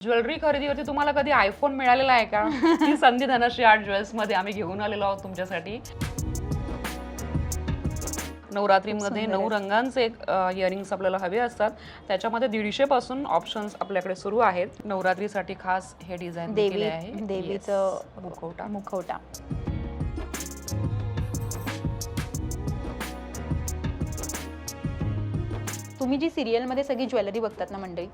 Jewellery खरेदीवरती तुम्हाला कधी iPhone मिळालेला आहे का? ही संधी धनश्री आर्ट ज्वेल्समध्ये आम्ही घेऊन आलेलो आहोत तुमच्यासाठी. नवरात्रीमध्ये नऊ. रंगांचे इयरिंग्स आपल्याला हवे असतात. त्याच्यामध्ये दीडशे पासून ऑप्शन्स आपल्याकडे सुरू आहेत. नवरात्रीसाठी खास हे डिझाईन देवी आहे. देवीचं मुखवटा. मुखवटा. तुम्ही जी सिरियलमध्ये सगळी ज्वेलरी बघतात ना मंडळी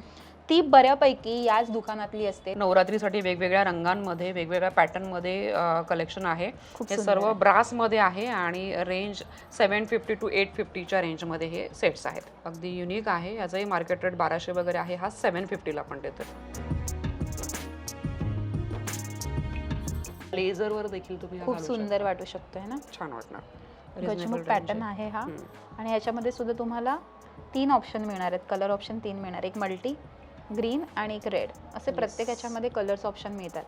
ती बऱ्यापैकी याच दुकानातली असते. नवरात्रीसाठी वेगवेगळ्या रंगांमध्ये वेगवेगळ्या पॅटर्नमध्ये कलेक्शन आहे. हे सर्व आहे. ब्रासमध्ये आहे आणि range seven fifty two eight फिफ्टीच्या रेंजमध्ये हे सेट्स आहेत. अगदी युनिक आहे. याचंही मार्केट रेट बाराशे वगैरे आहे. हा सेवन फिफ्टीला पण देतो लेझरवर देखील तुम्ही हा खूप सुंदर वाटू शकतो है ना. छान वाटणार. गजमुख पॅटर्न आहे. हा. आणि ह्याच्यामध्ये सुद्धा तुम्हाला तीन ऑप्शन मिळणार आहेत. कलर ऑप्शन तीन मिळणार एक मल्टी ग्रीन आणि एक रेड असे प्रत्येक ह्याच्यामध्ये कलर्स ऑप्शन मिळतात.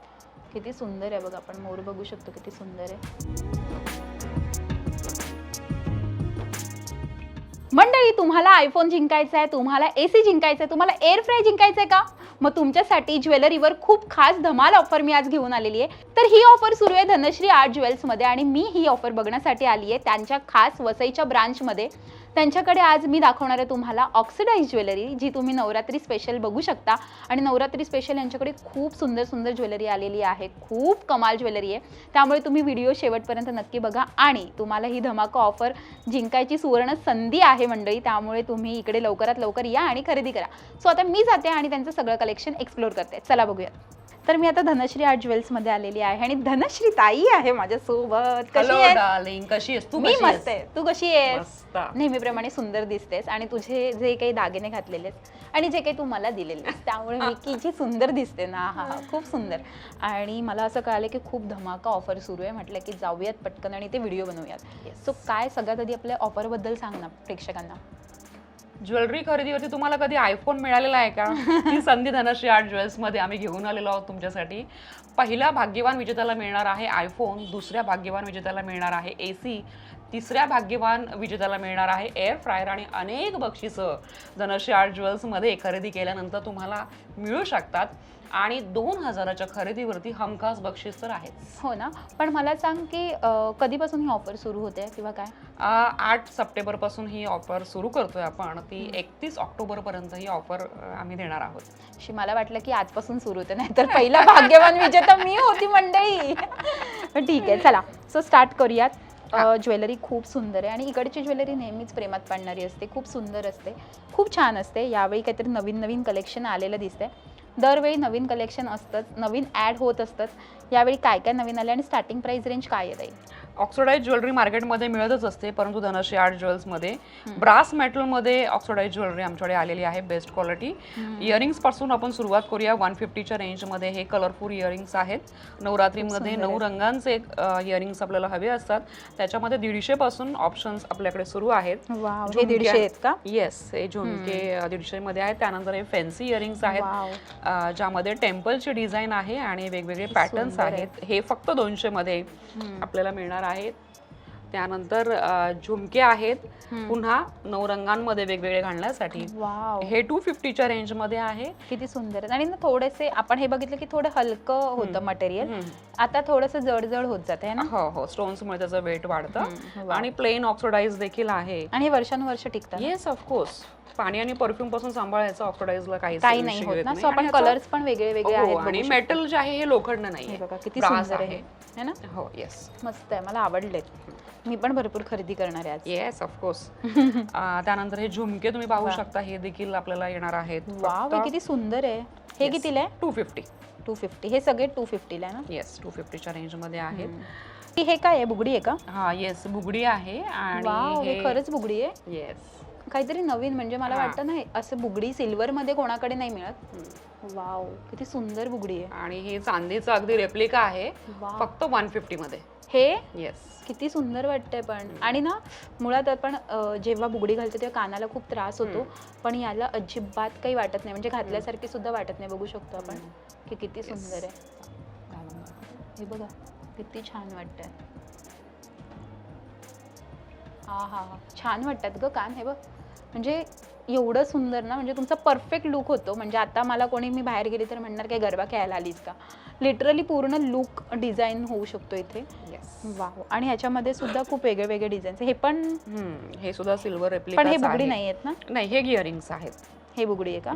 किती सुंदर आहे बघा आपण मोर बघू शकतो किती सुंदर आहे. मंडळी तुम्हाला आयफोन जिंकायचा आहे तुम्हाला ए सी जिंकायचं आहे तुम्हाला एअर फ्राय जिंकायचं आहे का? मग तुमच्यासाठी ज्वेलरीवर खूप खास धमाल ऑफर मी आज घेऊन आलेली आहे. तर ही ऑफर सुरू आहे धनश्री आर्ट ज्वेल्समध्ये आणि मी ही ऑफर बघण्यासाठी आली आहे त्यांच्या खास वसईच्या ब्रांचमध्ये त्यांच्याकडे आज मी दाखवणार आहे तुम्हाला ऑक्सिडाईज ज्वेलरी जी तुम्ही नवरात्री स्पेशल बघू शकता. आणि नवरात्री स्पेशल यांच्याकडे खूप सुंदर सुंदर ज्वेलरी आलेली आहे. खूप कमाल ज्वेलरी आहे. त्यामुळे तुम्ही व्हिडिओ शेवटपर्यंत नक्की बघा. आणि तुम्हाला ही धमाका ऑफर जिंकायची सुवर्ण संधी आहे मंडळी. त्यामुळे तुम्ही इकडे लवकरात लवकर या आणि खरेदी करा. सो आता मी जाते आणि त्यांचं सगळं कलेक्शन एक्सप्लोर करते. चला बघूयात. तर मी आता धनश्री आर्ट ज्वेल्समध्ये आलेली आहे आणि धनश्री ताई आहे माझ्यासोबत. कशी डार्लिंग कशी आहेस? तू मी कशी मस्त आहेस? आहे. तू कशी आहेस? नेहमीप्रमाणे सुंदर दिसतेस आणि तुझे जे काही दागिने घातलेले आणि जे काही तू मला दिलेले त्यामुळे मी की जी सुंदर दिसते ना हा हा खूप सुंदर. आणि मला असं कळालं की खूप धमाका ऑफर सुरू आहे. म्हटलं की जाऊयात पटकन आणि ते व्हिडिओ बनवूयात. सो काय सगळ्यात आधी आपल्या ऑफरबद्दल सांग ना प्रेक्षकांना. ज्वेलरी खरेदीवरती तुम्हाला कधी आयफोन मिळालेला आहे का? ही संधी धनश्री आर्ट ज्वेल्समध्ये आम्ही घेऊन आलेलो आहोत तुमच्यासाठी. पहिल्या भाग्यवान विजेत्याला मिळणार आहे आयफोन दुसऱ्या भाग्यवान विजेत्याला मिळणार आहे ए सी तिसऱ्या भाग्यवान विजेत्याला मिळणार आहे एअर फ्रायर आणि अनेक बक्षिसं धनश्री आर्ट ज्वेल्समध्ये खरेदी केल्यानंतर तुम्हाला मिळू शकतात. आणि दोन हजाराच्या खरेदीवरती हमखास बक्षीस तर आहेच. हो ना? पण मला सांग की अं, कधीपासून ही ऑफर सुरू होते किंवा काय? आ, आठ सप्टेंबरपासून ही ऑफर सुरू करतोय आपण. ती एकतीस ऑक्टोबर पर्यंत ही ऑफर आम्ही देणार आहोत. शी मला वाटलं की आजपासून सुरू होतं नाही तर पहिला भाग्यवान विजेता मी होती मंडळी. पण ठीक आहे चला. सो स्टार्ट करूयात. अ, ज्वेलरी खूप सुंदर आहे आणि इकडची ज्वेलरी नेहमीच प्रेमात पाडणारी असते. खूप सुंदर असते. खूप छान असते. यावेळी काहीतरी नवीन नवीन कलेक्शन आलेलं दिसतंय. दरवेळी नवीन कलेक्शन असतं नवीन ॲड होत असतात. यावेळी काय काय नवीन आले आणि स्टार्टिंग प्राईस रेंज काय आहे ऑक्सिडाईज ज्वेलरी मार्केटमध्ये मिळतच असते परंतु धनश्री आर्ट ज्वेल्समध्ये ब्रास मेटलमध्ये ऑक्सिडाईज ज्वेलरी आमच्याकडे आलेली आहे बेस्ट क्वालिटी इयरिंग्सपासून आपण सुरुवात करूया. वन फिफ्टीच्या रेंजमध्ये हे कलरफुल इयरिंग्स आहेत. नवरात्रीमध्ये नऊ रंगांचे इयरिंग्स आपल्याला हवे असतात. त्याच्यामध्ये दीडशे पासून ऑप्शन्स आपल्याकडे सुरू आहेत. वाव हे झुमके दीडशे आहेत का? येस हे झुमके दीडशे मध्ये आहेत. त्यानंतर हे फॅन्सी इयरिंग्स आहेत. ज्यामध्ये टेम्पलची डिझाईन आहे आणि वेगवेगळे पॅटर्न्स. आहेत. हे फक्त दोनशे मध्ये आपल्याला मिळणार आहेत. त्यानंतर अ, झुमके आहेत. पुन्हा नऊ रंगांमध्ये वेगवेगळे घालण्यासाठी. वाव. हे टू फिफ्टीच्या रेंजमध्ये आहे. किती सुंदर आणि ना थोडेसे आपण हे बघितलं की थोडं हलकं होतं मटेरियल. आता थोडंसं जड जड होत जात आहे ना? हो हो. स्टोन्समुळे त्याचं वेट वाढतं. आणि प्लेन ऑक्सिडाईज देखील आहे. आणि हे वर्षानुवर्ष टिकतात येस ऑफकोर्स पाणी आणि परफ्यूमपासून सांभाळायचं ऑक्सिडाईजला काही काही नाही होत ना. सो आपण कलर्स पण वेगळे वेगळे आहेत हो, आणि बघू मेटल जे आहे हे लोखंड. नाही हे बघा किती सुंदर आहे. है ना? हो येस मस्त आहे. मला आवडलेत. मी पण भरपूर खरेदी करणार आहे आज. येस ऑफकोर्स त्यानंतर हे झुमके तुम्ही पाहू शकता. हे देखील आपल्याला येणार आहेत. वाव हे किती सुंदर आहे. हे कितीला आहे? टू फिफ्टी टू फिफ्टी हे सगळे टू फिफ्टीला आहे ना? येस टू फिफ्टीच्या रेंजमध्ये आहेत. ही हे काय आहे? बुगडी आहे का? हा येस बुगडी आहे वाव आणि हे खरंच बुगडी आहे. येस काहीतरी नवीन म्हणजे मला हा. वाटतं ना असं बुगडी सिल्वर मध्ये कोणाकडे नाही मिळत. वाव किती सुंदर बुगडी आहे. आणि हे चांदीचं अगदी रेप्लिका आहे. वाव. फक्त वन फिफ्टी मध्ये. हे? येस किती सुंदर वाटतंय पण. आणि ना मुळात आपण अ, जेव्हा बुगडी घालतो तेव्हा कानाला खूप त्रास होतो. पण याला अजिबात काही वाटत नाही. म्हणजे घातल्यासारखी सुद्धा वाटत नाही बघू शकतो आपण. की किती सुंदर आहे. हे बघा किती छान वाटतंय. हा हा हा. छान वाटतात ग कान हे बघ. म्हणजे एवढं सुंदर ना म्हणजे तुमचा परफेक्ट लुक होतो. म्हणजे आता मला कोणी मी बाहेर गेली तर म्हणणार काय गरबा खेळायला आलीस का? लिटरली पूर्ण लुक डिझाईन होऊ शकतो इथे. वाव आणि ह्याच्यामध्ये सुद्धा खूप वेगळे वेगळे डिझाईन्स हे पण हे सुद्धा सिल्वर पण हे बुगडी नाही आहेत ना? नाही हे गिअरिंग्स आहेत. हे बुगडी आहे का.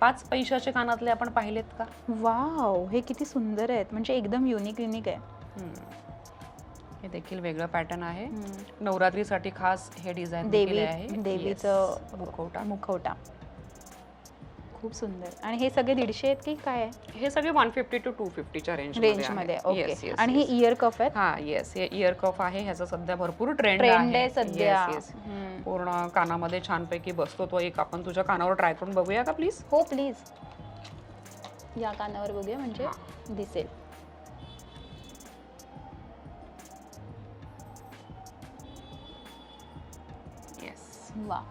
पाच पैशाचे कानातले आपण पाहिलेत का? वाव हे किती सुंदर आहेत. म्हणजे एकदम युनिक युनिक आहे. हे देखील वेगळं पॅटर्न आहे. नवरात्रीसाठी खास हे डिझाईन देवी आहे. देवीचं. मुखवटा. मुखवटा. खूप सुंदर. आणि हे सगळे दीडशे आहेत की काय आहे? हे सगळे वन फिफ्टी टू टू फिफ्टीच्या रेंज रेंजमध्ये ओके आणि हे इयर कफ आहेत? हा येस हे इयर कफ आहे. ह्याचा सध्या भरपूर ट्रेंड ट्रेंड आहे. सध्या. पूर्ण कानामध्ये छानपैकी बसतो तो एक. आपण तुझ्या कानावर ट्राय करून बघूया का प्लीज हो प्लीज या कानावर बघूया म्हणजे दिसेल. वा.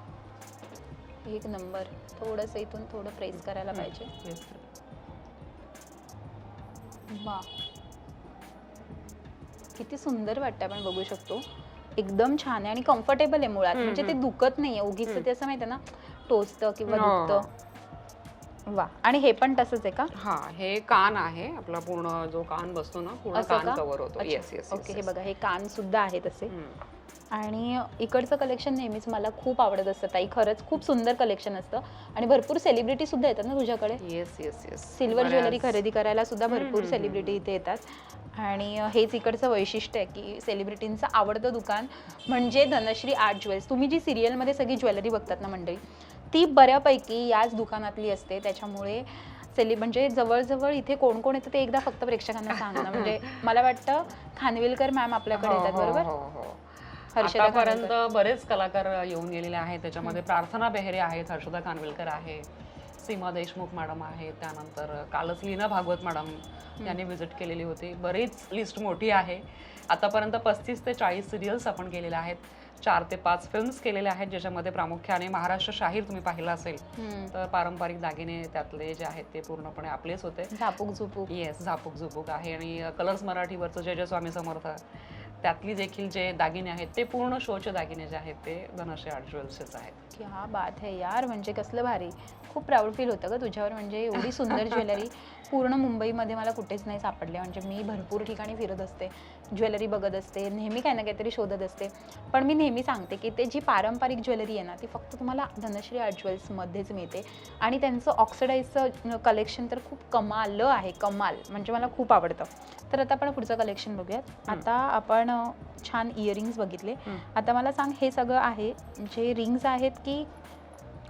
एक नंबर. थोडंसं इथून थोडं प्रेस करायला पाहिजे. वा. किती सुंदर वाटतं आपण बघू शकतो. एकदम छान आहे आणि कम्फर्टेबल आहे मुळात. म्हणजे ते. दुखत नाहीये. उगीच ते असं माहितीये ना टोचतं किंवा. दुखतं. वा. आणि हे पण तसंच आहे का? हा हे कान आहे. आपला पूर्ण जो कान बसतो ना पूर्ण असं कान का? कव्हर होतो. अच्छा. येस येस ओके हे बघा. हे कान सुद्धा आहे तसे आणि इकडचं कलेक्शन नेहमीच मला खूप आवडत असतं ताई. खरंच खूप सुंदर कलेक्शन असतं. आणि भरपूर सेलिब्रिटी सुद्धा येतात ना तुझ्याकडे? Yes yes yes silver jewellery खरेदी करायला सुद्धा भरपूर सेलिब्रिटी इथे येतात. आणि हेच इकडचं वैशिष्ट्य आहे की सेलिब्रिटींचं आवडतं दुकान म्हणजे धनश्री आर्ट ज्वेल्स. तुम्ही जी सिरियलमध्ये सगळी ज्वेलरी बघतात ना मंडळी ती बऱ्यापैकी याच दुकानातली असते. त्याच्यामुळे सेलि म्हणजे जवळजवळ इथे कोण कोण येतं ते एकदा फक्त प्रेक्षकांना सांगा ना म्हणजे मला वाटतं खानविलकर मॅम आपल्याकडे हो, येतात हो, बरोबर? हो, आतापर्यंत बरेच कलाकार येऊन गेलेले आहेत. त्याच्यामध्ये प्रार्थना बेहरे आहेत. हर्षदा कानविलकर आहे. सीमा देशमुख मॅडम आहे. त्यानंतर कालच लीना भागवत मॅडम यांनी व्हिजिट केलेली होती. बरीच लिस्ट मोठी आहे. आतापर्यंत पस्तीस ते चाळीस सिरियल्स आपण केलेल्या आहेत. चार ते पाच फिल्म्स केलेल्या आहेत ज्याच्यामध्ये प्रामुख्याने महाराष्ट्र शाहीर तुम्ही पाहिलं असेल. तर पारंपरिक दागिने त्यातले जे आहेत ते पूर्णपणे आपलेच होते. झापूक झुपूक. येस झापूक झुपूक आहे. आणि कलर्स मराठीवरचं जे जे स्वामी समर्थ त्यातली देखील जे दागिने आहेत ते पूर्ण शोचे दागिने जे आहेत ते धनश्री आर्ट ज्वेल्सचेच आहेत. क्या बात आहे यार म्हणजे कसलं भारी. खूप प्राऊड फील होतं का तुझ्यावर. म्हणजे एवढी सुंदर ज्वेलरी पूर्ण मुंबईमध्ये मला कुठेच नाही सापडली. म्हणजे मी भरपूर ठिकाणी फिरत असते. ज्वेलरी बघत असते. नेहमी काही ना काहीतरी शोधत असते. पण मी नेहमी सांगते की ते जी पारंपरिक ज्वेलरी आहे ना ती फक्त तुम्हाला धनश्री आर्ट ज्वेल्समध्येच मिळते. आणि त्यांचं ऑक्सिडाईजचं कलेक्शन तर खूप कमाल आहे. कमाल. म्हणजे मला खूप आवडतं. तर आता आपण पुढचं कलेक्शन बघूयात. आता आपण छान इयरिंग्स बघितले. आता मला सांग हे सगळं आहे जे रिंग्स आहेत की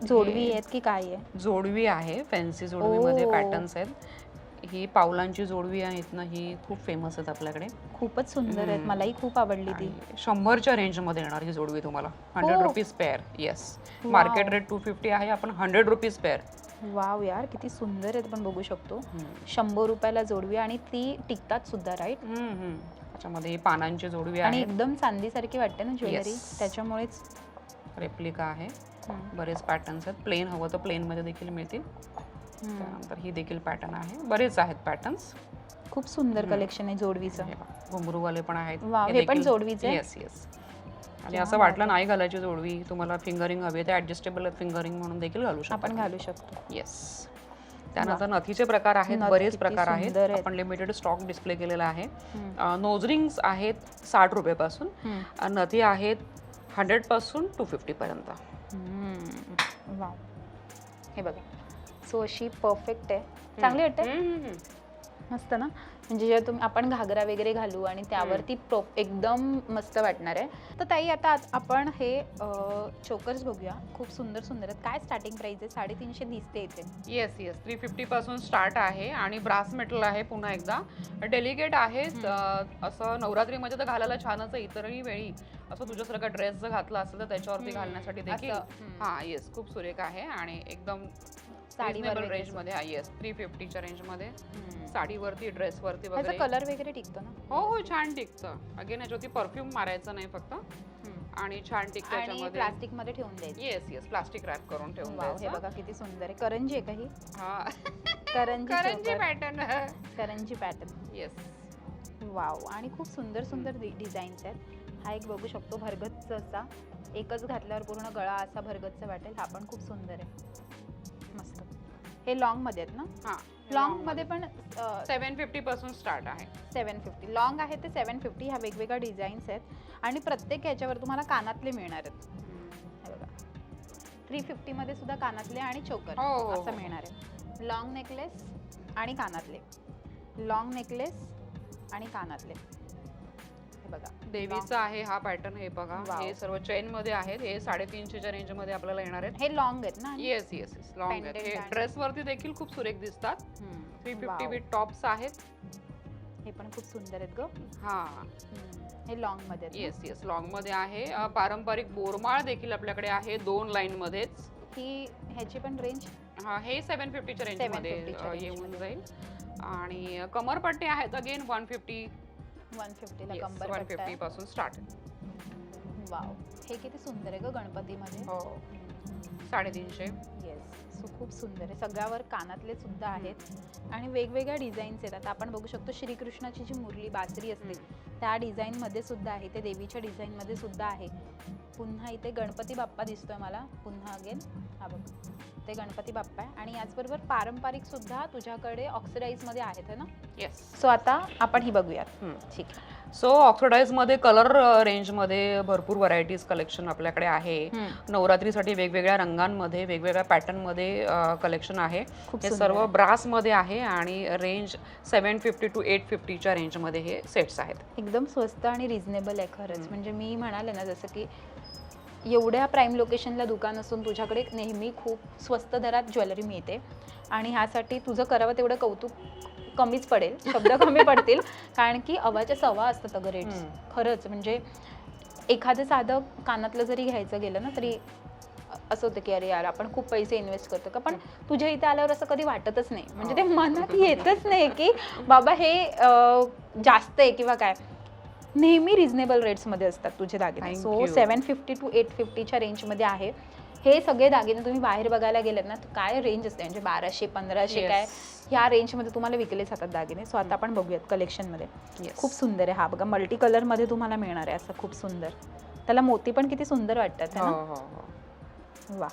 जोडवी आहेत की काय आहे? जोडवी आहे फॅन्सी जोडवीमध्ये ओ. पॅटर्न्स आहेत. ही पावलांची जोडवी आहेत ना ही खूप फेमस आहेत आपल्याकडे. खूपच सुंदर आहेत. मलाही खूप आवडली ती. आणि शंभरच्या रेंजमध्ये येणार ही जोडवी तुम्हाला. हंड्रेड हो. Rupees pair yes Wow. Market rate two fifty आहे आपण हंड्रेड रुपीज पेअर वाव यार किती सुंदर आहेत आपण बघू शकतो. शंभर रुपयाला जोडवी आणि ती टिकतात सुद्धा राईट त्याच्यामध्ये ही पानांची जोडवी आणि आहे. एकदम चांदीसारखी वाटते ना ज्वेलरी? Yes. त्याच्यामुळेच रेप्लिका आहे. बरेच पॅटर्न्स आहेत. प्लेन हवं तर प्लेनमध्ये देखील मिळतील. त्यानंतर ही देखील पॅटर्न आहे. बरेच आहेत पॅटर्न्स खूप सुंदर. कलेक्शन आहे जोडवीचं. घुंगरूवाले पण आहेत. हे पण जोडवीचे? येस येस आणि असं वाटलं नाही घालायची जोडवी. तुम्हाला फिंगरिंग हवी ते ऍडजस्टेबल फिंगरिंग म्हणून देखील घालू शकतो. आपण घालू शकतो. येस त्यानंतर नथीचे प्रकार आहेत. बरेच प्रकार आहेत. आपण लिमिटेड स्टॉक डिस्प्ले केलेला आहे. हम्म. नोज रिंग्स आहेत साठ रुपयापासून. नथी आहेत हंड्रेडपासून टू फिफ्टी पर्यंत. हम्म. वाव. हे बघा. सो अशी परफेक्ट आहे. चांगली वाटते. मस्त ना? म्हणजे जेव्हा तुम्ही आपण घागरा वगैरे घालू आणि त्यावरती प्रो एकदम मस्त वाटणार आहे. तर ताई आता आपण हे चोकर्स बघूया. खूप सुंदर सुंदर आहेत. काय स्टार्टिंग प्राइस आहे? साडेतीनशे दिसते इथे येस येस थ्री फिफ्टी पासून स्टार्ट आहे आणि ब्रास मेटल आहे पुन्हा एकदा. डेलिगेट आहे असं नवरात्रीमध्ये तर घालायला छानच आहे इतरही वेळी असं तुझ्यासारखा ड्रेस जर घातला असेल तर त्याच्यावरती घालण्यासाठी देखील. हा येस खूप सुरेख आहे आणि एकदम साडीवर वगैरे. रेंजमध्ये हा येस थ्री फिफ्टीच्या रेंजमध्ये हम्म. साडीवरती ड्रेसवरती वगैरे. कलर वगैरे टिकतो ना? हो हो छान टिकतं. अगेन याच्यावरती परफ्यूम मारायचं नाही फक्त. आणि छान त्याच्यामध्ये प्लास्टिकमध्ये ठेवून द्यायचं. येस येस प्लास्टिक रॅप करून ठेवून हे बघा किती सुंदर आहे. करंजी आहे का ही? हा. Karanji karanji. Pattern karanji pattern yes wow आणि खूप सुंदर सुंदर डिझाईन्स आहेत. हा एक बघू शकतो भरगच्च असा. एकच घातल्यावर पूर्ण गळा असा भरगतचा वाटेल. हा पण खूप सुंदर आहे. हे लॉंगमध्ये आहेत ना? हा. लॉंगमध्ये पण सेवन फिफ्टी पासून स्टार्ट आहे. सेवन फिफ्टी लॉंग आहे ते सेवन फिफ्टी ह्या वेगवेगळ्या डिझाईन्स आहेत. आणि प्रत्येक ह्याच्यावर तुम्हाला कानातले मिळणार आहेत. थ्री फिफ्टीमध्ये सुद्धा कानातले आणि चोकर हो, हो, असं हो. मिळणार आहे. लॉंग नेकलेस आणि कानातले. लॉंग नेकलेस आणि कानातले. बघा. देवीचा आहे हा पॅटर्न हे बघा. हे सर्व चेन मध्ये आहेत. हे साडेतीनशेच्या रेंजमध्ये आपल्याला येणार आहेत. हे लॉंग आहेत ना? येस येस येस लॉंग आहेत. हे ड्रेस वरती देखील खूप सुरेख दिसतात. Three fifty. विथ टॉप्स आहेत. हे पण खूप सुंदर आहेत ग. हा. हे लॉंगमध्ये? येस येस लॉंगमध्ये आहे. पारंपरिक बोरमाळ देखील आपल्याकडे आहे. दोन लाईन मध्येच ही ह्याची पण रेंज हा हे सेवन फिफ्टीच्या रेंज 750 मध्ये येऊन. जाईल. आणि कमरपट्टे आहेत. अगेन वन फिफ्टी वन फिफ्टीला वन कंबर फिफ्टी पासून स्टार्ट वाव हे किती सुंदर आहे ग गणपतीमध्ये? हो. साडेतीनशे. येस सो खूप सुंदर आहे. सगळ्यावर कानातले सुद्धा आहेत. आणि वेगवेगळ्या डिझाईन्स आहेत. आता आपण बघू शकतो श्रीकृष्णाची जी मुरली बासरी असते त्या डिझाईनमध्ये सुद्धा आहे ते देवीच्या डिझाईनमध्ये सुद्धा आहे. पुन्हा इथे गणपती बाप्पा दिसतोय मला. पुन्हा अगेन हा बघ. ते गणपती बाप्पा आहे. आणि याचबरोबर पारंपरिक सुद्धा तुझ्याकडे ऑक्सिडाईजमध्ये आहेत है ना? येस सो आता आपण ही बघूयात. ठीक आहे. सो ऑक्सिडाईजमध्ये कलर रेंजमध्ये भरपूर व्हरायटीज कलेक्शन आपल्याकडे आहे. नवरात्रीसाठी वेगवेगळ्या रंगांमध्ये वेगवेगळ्या पॅटर्नमध्ये कलेक्शन आहे. हे सर्व आहे. ब्रासमध्ये आहे आणि range seven fifty two eight फिफ्टीच्या रेंजमध्ये हे सेट्स आहेत. एकदम स्वस्त आणि रिझनेबल आहे खरंच. म्हणजे मी म्हणाले ना जसं की एवढ्या प्राईम लोकेशनला दुकान असून तुझ्याकडे नेहमी खूप स्वस्त दरात ज्वेलरी मिळते. आणि ह्यासाठी तुझं करावं तेवढं कौतुक कमीच पडेल शब्द कमी पडतील. कारण की अवाच्या सवा असतात अगं रेट्स. खरंच म्हणजे एखादं साधं कानातलं जरी घ्यायचं गेलं ना तरी असं होतं की अरे यार आपण खूप पैसे इन्व्हेस्ट करतो का? पण तुझ्या इथे आल्यावर असं कधी वाटतच नाही. म्हणजे ते. मनात येतच नाही की बाबा हे जास्त आहे किंवा काय. नेहमी रिझनेबल रेट्समध्ये असतात तुझे दागिने. So. Seven fifty two eight फिफ्टीच्या रेंजमध्ये आहे. हे सगळे दागिने तुम्ही बाहेर बघायला गेलेत ना काय रेंज असते? म्हणजे बाराशे पंधराशे. काय? ह्या रेंजमध्ये तुम्हाला विकले जातात दागिने. सो आता आपण बघूयात कलेक्शनमध्ये. खूप सुंदर आहे हा बघा. मल्टी कलरमध्ये तुम्हाला मिळणार आहे असं खूप सुंदर. त्याला मोती पण किती सुंदर वाटतात है हो हो वा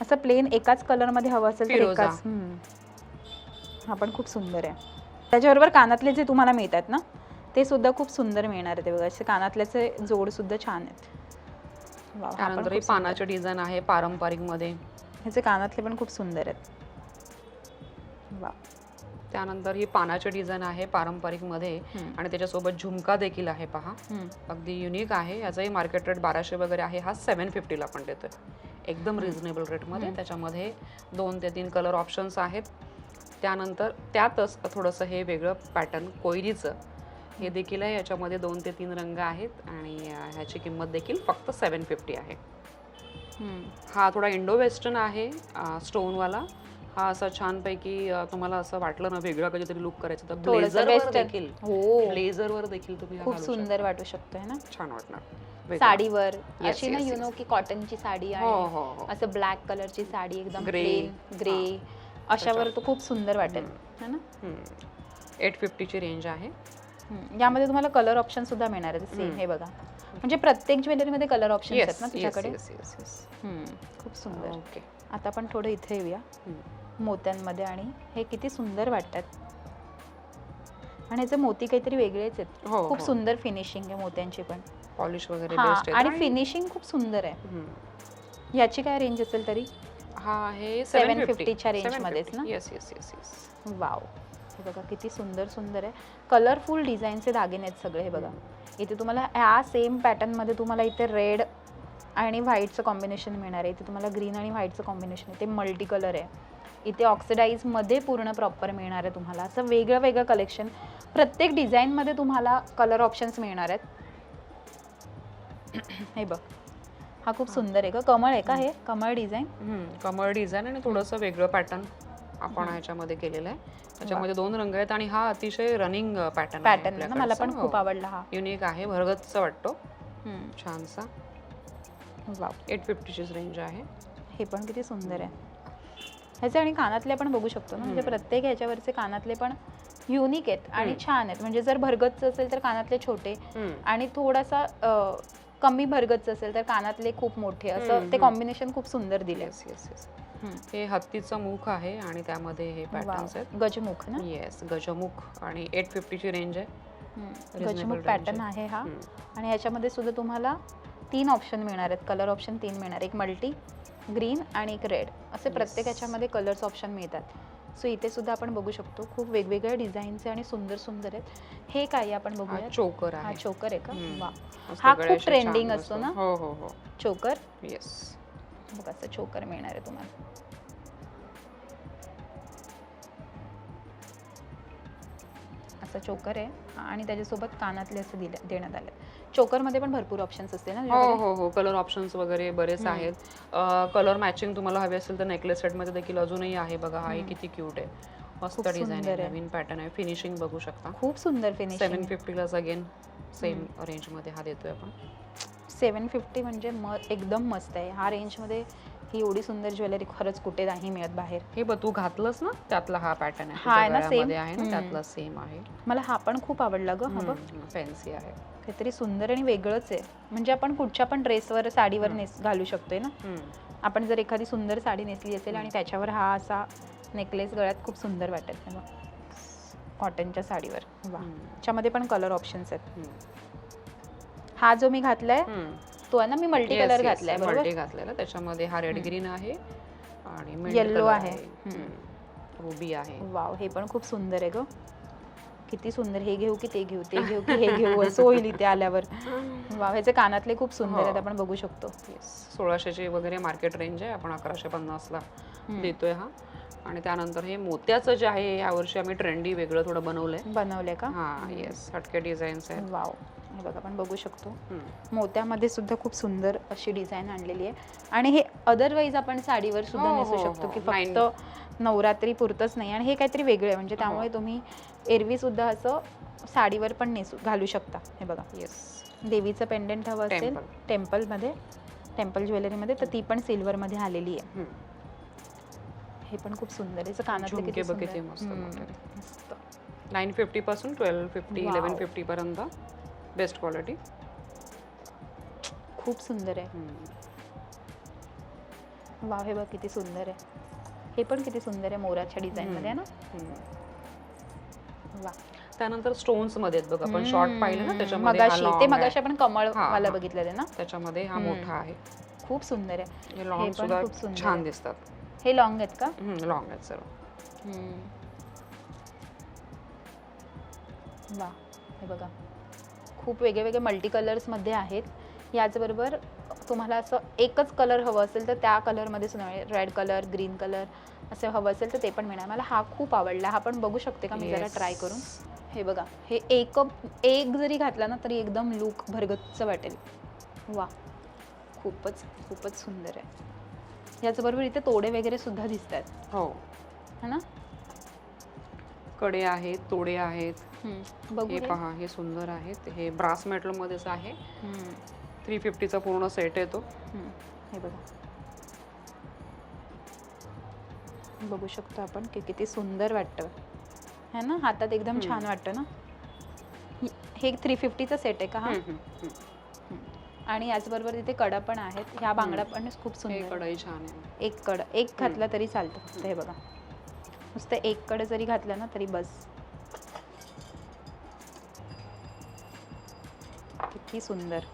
असं प्लेन एकाच कलरमध्ये हवं असेल तर. एकाच. हा पण खूप सुंदर आहे. त्याच्याबरोबर कानातले जे तुम्हाला मिळतात ना ते सुद्धा खूप सुंदर मिळणार आहे ते बघा. असे कानातल्याचे जोड सुद्धा छान आहेत. वा, हा पण त्यानंतर ही खूप सुंदर पानाचे डिझाईन आहे पारंपरिकमध्ये. ह्याचे कानातले पण खूप सुंदर आहेत. वा. त्यानंतर ही पानाची डिझाईन आहे पारंपरिकमध्ये हम्म. आणि त्याच्यासोबत झुमका देखील आहे पहा. हम्म. अगदी युनिक आहे. याचाही मार्केट रेट बाराशे वगैरे आहे. हा सेवन फिफ्टीला पण देतोय. एकदम रिझनेबल रेटमध्ये. त्याच्यामध्ये दोन ते तीन कलर ऑप्शन्स आहेत. त्यानंतर त्यातच थोडंसं हे वेगळं पॅटर्न कोयरीचं. हे देखील आहे याच्यामध्ये दोन ते तीन रंग आहेत आणि ह्याची किंमत देखील फक्त सेवन फिफ्टी आहे. हा थोडा इंडो वेस्टर्न आहे स्टोनवाला हा असा छानपैकी तुम्हाला असं वाटलं ना वेगळं कधीतरी लुक करायचं तर ब्लेझरवर. देखील हो ब्लेझरवर देखील तुम्ही खूप सुंदर वाटू शकतो ना. छान वाटणार. साडीवर अशी ना यु. नो की कॉटनची साडी हो आणि हो हो असं ब्लॅक कलरची साडी एकदम. प्लेन ग्रे अशावर तो खूप सुंदर वाटेल है ना एट फिफ्टीची रेंज आहे. यामध्ये तुम्हाला कलर ऑप्शन सुद्धा मिळणार आहे. सेम. हे बघा. म्हणजे प्रत्येक ज्वेलरीमध्ये कलर ऑप्शन आहेत ना तुझ्याकडे. खूप सुंदर. ओके आता आपण थोडं इथे येऊया. मोत्यांमध्ये आणि हे किती सुंदर वाटतात. आणि याचे मोती काहीतरी वेगळेच आहेत. हो खूप हो. सुंदर फिनिशिंग आहे मोत्यांची पण. पॉलिश वगैरे हा आणि फिनिशिंग खूप सुंदर आहे. हम्म. याची काय रेंज असेल तरी? हा हे 750 च्या range मध्येच ना? Yes yes yes yes wow हे बघा किती सुंदर सुंदर आहे. कलरफुल डिझाईनचे दागिने आहेत सगळे हे बघा. इथे तुम्हाला ह्या सेम पॅटर्नमध्ये तुम्हाला इथे रेड आणि व्हाईटचं कॉम्बिनेशन मिळणार आहे. इथे तुम्हाला ग्रीन आणि व्हाईटचं कॉम्बिनेशन इथे मल्टी कलर आहे. इथे ऑक्सिडाईजमध्ये पूर्ण प्रॉपर मिळणार आहे तुम्हाला. असं वेगळं वेगळं कलेक्शन प्रत्येक डिझाईनमध्ये तुम्हाला कलर ऑप्शन्स मिळणार आहेत. हे बघ. हा खूप सुंदर आहे का कमळ आहे का हे? कमळ डिझाईन कमळ डिझाईन आणि थोडंसं वेगळं पॅटर्न आपण. ह्याच्यामध्ये केलेलं आहे त्याच्यामध्ये दोन रंग आहेत आणि हा अतिशय रनिंग पॅटर्न पॅटर्न ना मला पण हो. खूप आवडला हा युनिक आहे भरगतचा वाटतो. छानसा एट फिफ्टीचीच रेंज आहे हे पण किती सुंदर आहे ह्याचे आणि कानातले पण बघू शकतो ना म्हणजे. प्रत्येक ह्याच्यावरचे कानातले पण युनिक आहेत आणि. छान आहेत म्हणजे जर भरगतचं असेल तर कानातले छोटे. आणि थोडासा कमी भरगतच असेल तर कानातले खूप मोठे असं ते. कॉम्बिनेशन खूप सुंदर दिले हे हत्तीचं मुख आहे आणि त्यामध्ये हे पॅटर्न्स आहेत. गजमुख ना? येस गजमुख आणि एट फिफ्टीची रेंज आहे. गजमुख पॅटर्न आहे. हा. आणि ह्याच्यामध्ये सुद्धा तुम्हाला तीन ऑप्शन मिळणार आहेत. कलर ऑप्शन तीन मिळणार एक मल्टी ग्रीन आणि एक रेड असे प्रत्येक Yes. ह्याच्यामध्ये कलर्स ऑप्शन मिळतात. सो इथे सुद्धा आपण बघू शकतो. खूप वेगवेगळ्या डिझाईनचे आणि सुंदर सुंदर आहेत. हे काय आपण बघूया चोकर हा चोकर आहे का. वा हा खूप मस्त. असतो ना? हो हो हो. चोकर येस बघा असं चोकर मिळणार आहे तुम्हाला. असं चोकर आहे आणि त्याच्यासोबत कानातले असे दिले देण्यात आले चोकरमध्ये पण भरपूर ऑप्शन्स असते ना हो? हो हो. कलर ऑप्शन्स वगैरे बरेच. आहेत. कलर मॅचिंग तुम्हाला हवे असेल तर नेकलेस सेटमध्ये देखील अजूनही आहे बघा हा. किती क्यूट आहे. मस्त डिझाईन सुंदर आहे. नवीन पॅटर्न आहे. फिनिशिंग बघू शकता. खूप सुंदर सेवन फिनिशिंग फिफ्टीलाच अगेन सेम रेंजमध्ये हा देतोय आपण. सेवन फिफ्टी म्हणजे म एकदम मस्त आहे. हा रेंजमध्ये ही एवढी सुंदर ज्वेलरी खरंच कुठे नाही मिळत बाहेर. हे बघ तू घातलंस ना त्यातला हा पॅटर्न आहे हा आहे तुझ्या ना, गळ्यामध्ये same? आहे ना. त्यातला सेम आहे. मला हा पण खूप आवडला ग हा बघ. फॅन्सी आहे. काहीतरी सुंदर आणि वेगळंच आहे. म्हणजे आपण कुठच्या पण ड्रेसवर साडीवर. नेस घालू शकतोय ना? हम्म. आपण जर एखादी सुंदर साडी नेसली असेल आणि त्याच्यावर हा असा नेकलेस गळ्यात खूप सुंदर वाटत नाही मग कॉटनच्या साडीवर. वा. हम्म. त्याच्यामध्ये पण कलर ऑप्शन्स आहेत. हम्म. हा जो मी घातलाय. तो आहे ना मी मल्टी कलर घातलाय बरोबर? घातलेला. त्याच्यामध्ये हा रेड ग्रीन आहे आणि color आहे. रुबी आहे. वाव हे पण खूप सुंदर आहे ग. किती सुंदर हे घेऊ की ते घेऊ ते घेऊ की हे घेऊ असं होईल इथे आल्यावर. वाव ह्याचे कानातले खूप सुंदर आहेत हो. आपण बघू शकतो. सोळाशेची वगैरे मार्केट रेंज आहे आपण अकराशे पन्नासला देतोय हा. आणि त्यानंतर हे मोत्याचं जे आहे यावर्षी आम्ही ट्रेंडी वेगळं थोडं बनवलंय. बनवले का? हा येस हटके डिझाईन्स आहेत. वाव हे बघा आपण बघू शकतो. मोत्यामध्ये सुद्धा खूप सुंदर अशी डिझाईन आणलेली आहे. आणि हे अदरवाईज आपण साडीवर सुद्धा हो, नेसू हो, शकतो हो. की फक्त नवरात्री पुरतच नाही आणि हे काहीतरी वेगळं आहे. म्हणजे त्यामुळे तुम्ही एरवी सुद्धा असं साडीवर पण नेसू घालू शकता. हे बघा. येस देवीचं पेंडंट हवं असेल. टेम्पलमध्ये टेम्पल ज्वेलरीमध्ये तर ती पण सिल्वरमध्ये आलेली आहे. हे पण खूप सुंदर आहे. कानातले किती सुंदर नाईन फिफ्टी पासून ट्वेल्व फिफ्टी. इलेवन फिफ्टी पर्यंत. Best quality. खूप सुंदर आहे. वाव हे बघ किती सुंदर आहे. हे पण किती सुंदर आहे मोराच्या डिझाईन मध्ये ना? वा त्यानंतर स्टोन्समध्ये बघ आपण. शॉर्ट पाहिलं ना त्याच्यामध्ये ते. मगाशी आपण कमळ वाला. बघितलेलं ना? त्याच्यामध्ये हा. मोठा आहे. खूप सुंदर आहे. लॉंग सुद्धा खूप सुंदर छान. दिसतात. हे लॉंग आहेत का? लॉंग आहेत सर्व. वा हे बघा. खूप वेगळे वेगळे मल्टी कलर्समध्ये आहेत. याचबरोबर तुम्हाला असं एकच कलर हवं असेल तर त्या कलरमध्येच मिळेल रेड कलर ग्रीन कलर असं हवं असेल तर ते पण मिळणार. मला हा खूप आवडला. हा पण बघू शकते का मी जरा. ट्राय करून? हे बघा. हे एक एक जरी घातला ना तरी एकदम लुक भरगतचं वाटेल. वा. खूपच खूपच सुंदर आहे. याचबरोबर इथे तोडे वगैरे सुद्धा दिसत आहेत हो. है ना? कडे आहेत तोडे आहेत बघू हे हे. पहा हे सुंदर आहेत. हे ब्रास मेटल मध्येच आहे थ्री फिफ्टीचा पूर्ण सेट येतो हे बघा. बघू शकतो आपण की किती सुंदर वाटतं. है ना? हातात एकदम. छान वाटतं ना? हि- हे थ्री फिफ्टीचा सेट आहे का हा? हम्म, हम्म, हम्म. आणि याचबरोबर तिथे कडा पण आहेत. ह्या बांगड्या पण खूप हे सुंदर. कढई छान आहे. एक कड एक घातला तरी चालतं फक्त हे बघा. नुसतं एक कड जरी घातलं ना तरी बस. किती सुंदर.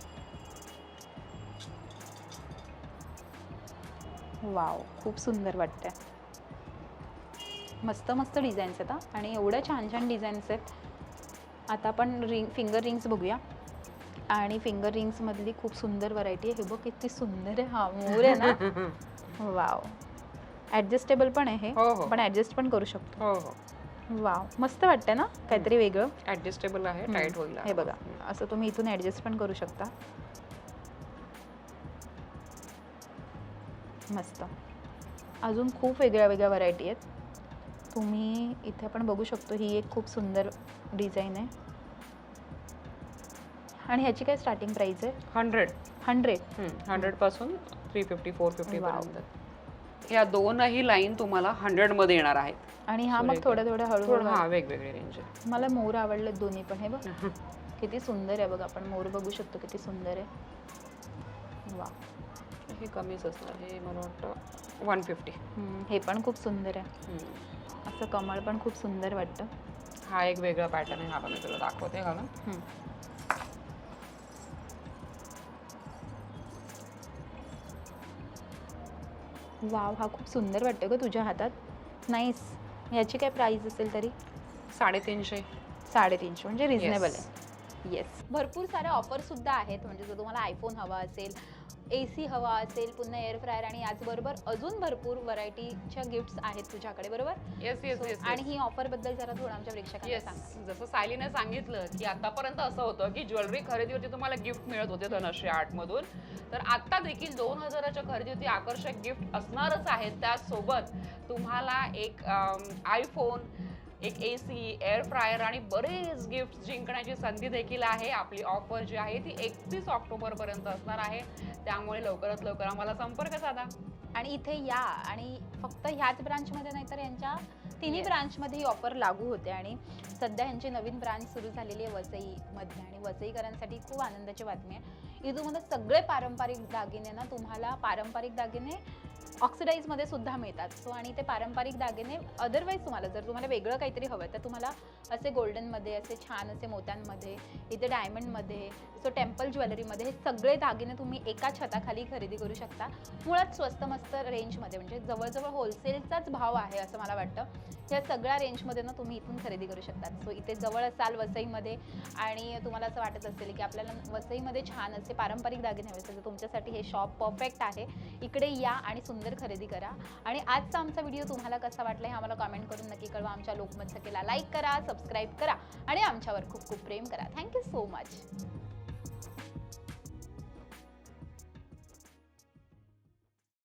वाव खूप सुंदर वाटतंय. मस्त मस्त डिझाईन्स आहेत हा. आणि एवढ्या छान छान डिझाईन्स आहेत. आता आपण रिंग फिंगर रिंग्स बघूया. आणि फिंगर रिंग्समधली खूप सुंदर व्हरायटी आहे. हे बघ किती सुंदर आहे. हा मोर आहे ना. वाव. ॲडजस्टेबल पण आहे. हो, हो. आपण ॲडजस्ट पण करू शकतो. हो हो. वाव मस्त वाटतं ना? काहीतरी वेगळं. ऍडजस्टेबल आहे. टाईट होईल. हे बघा. असं तुम्ही इथून ॲडजस्ट पण करू शकता. मस्त. अजून खूप वेगळ्या वेगळ्या व्हरायटी आहेत. तुम्ही इथे आपण बघू शकतो ही एक खूप सुंदर डिझाईन आहे. आणि ह्याची काय स्टार्टिंग प्राइस आहे? हंड्रेड हंड्रेड हंड्रेडपासून थ्री फिफ्टी फोर फिफ्टी. पर्यंत. ह्या दोनही लाईन तुम्हाला हंड्रेडमध्ये येणार आहेत. आणि हा मग थोड्या. थोड्या थोडं हळूहळू हा वेगवेगळे रेंज आहे मला मोर आवडले दोन्ही पण. हे बघ. किती सुंदर आहे बघा आपण. मोर बघू शकतो किती सुंदर आहे. वा हे कमीच असणार हे मला वाटतं वन फिफ्टी हे पण खूप सुंदर आहे. असं कमळ पण खूप सुंदर वाटतं. हा एक वेगळा पॅटर्न आहे. हा पण मी तुला दाखवते घालून. हम्म. वाव हा खूप सुंदर वाटतं ग तुझ्या हातात. नाईस याची काय प्राईस असेल तरी? साडेतीनशे. साडेतीनशे म्हणजे रिझनेबल. आहे. येस भरपूर साऱ्या ऑफर सुद्धा आहेत. म्हणजे जर तुम्हाला आयफोन हवा असेल ए सी हवा असेल पुन्हा एअर फ्रायर आणि याचबरोबर अजून भरपूर व्हरायटीच्या गिफ्ट्स आहेत तुझ्याकडे बरोबर? येस येस So, येस आणि ही ऑफरबद्दल जरा थोडं आमच्या प्रेक्षकांना येस सांगा. जसं सायलीने सांगितलं की आतापर्यंत असं होतं की ज्वेलरी खरेदीवरती तुम्हाला गिफ्ट मिळत होते धनश्री आर्ट मधून. तर आता देखील दोन हजाराच्या खरेदीवरती आकर्षक गिफ्ट असणारच आहेत. त्यासोबत तुम्हाला एक आयफोन एक ए सी एअर फ्रायर आणि बरेच गिफ्ट जिंकण्याची संधी देखील आहे. आपली ऑफर जी आहे ती एकतीस ऑक्टोबर पर्यंत असणार आहे. त्यामुळे लवकरात लवकर आम्हाला संपर्क साधा. आणि इथे या आणि फक्त ह्याच ब्रांचमध्ये नाही तर यांच्या तिन्ही. ब्रांचमध्ये ही ऑफर लागू होते. आणि सध्या यांची नवीन ब्रांच सुरू झालेली आहे वसईमध्ये. आणि वसईकरांसाठी खूप आनंदाची बातमी आहे. इथं तुम्हाला सगळे पारंपरिक दागिने ना तुम्हाला पारंपरिक दागिने ऑक्सिडाईजमध्ये सुद्धा मिळतात. सो आणि ते पारंपरिक दागिने अदरवाईज तुम्हाला जर तुम्हाला वेगळं काहीतरी हवं आहे तर तुम्हाला असे गोल्डनमध्ये असे छान असे मोत्यांमध्ये इथे डायमंडमध्ये सो टेम्पल ज्वेलरीमध्ये हे सगळे दागिने तुम्ही एका छताखाली खरेदी करू शकता. मुळात स्वस्त मस्त रेंजमध्ये म्हणजे जवळजवळ होलसेलचाच भाव आहे असं मला वाटतं. ह्या सगळ्या रेंजमध्ये ना तुम्ही इथून खरेदी करू शकतात. सो इथे जवळ असाल वसईमध्ये आणि तुम्हाला असं वाटत असेल की आपल्याला वसईमध्ये छान असे पारंपरिक दागिने हवे असेल तर तुमच्यासाठी हे शॉप परफेक्ट आहे. इकडे या आणि सुंदर खरेदी करा. आणि आजचा आमचा व्हिडिओ तुम्हाला कसा वाटला हे आम्हाला कमेंट करून नक्की कळवा. आमच्या लोकमत सखेला लाईक करा सबस्क्राईब करा. आणि आमच्यावर खूप खूप प्रेम करा. Thank you so much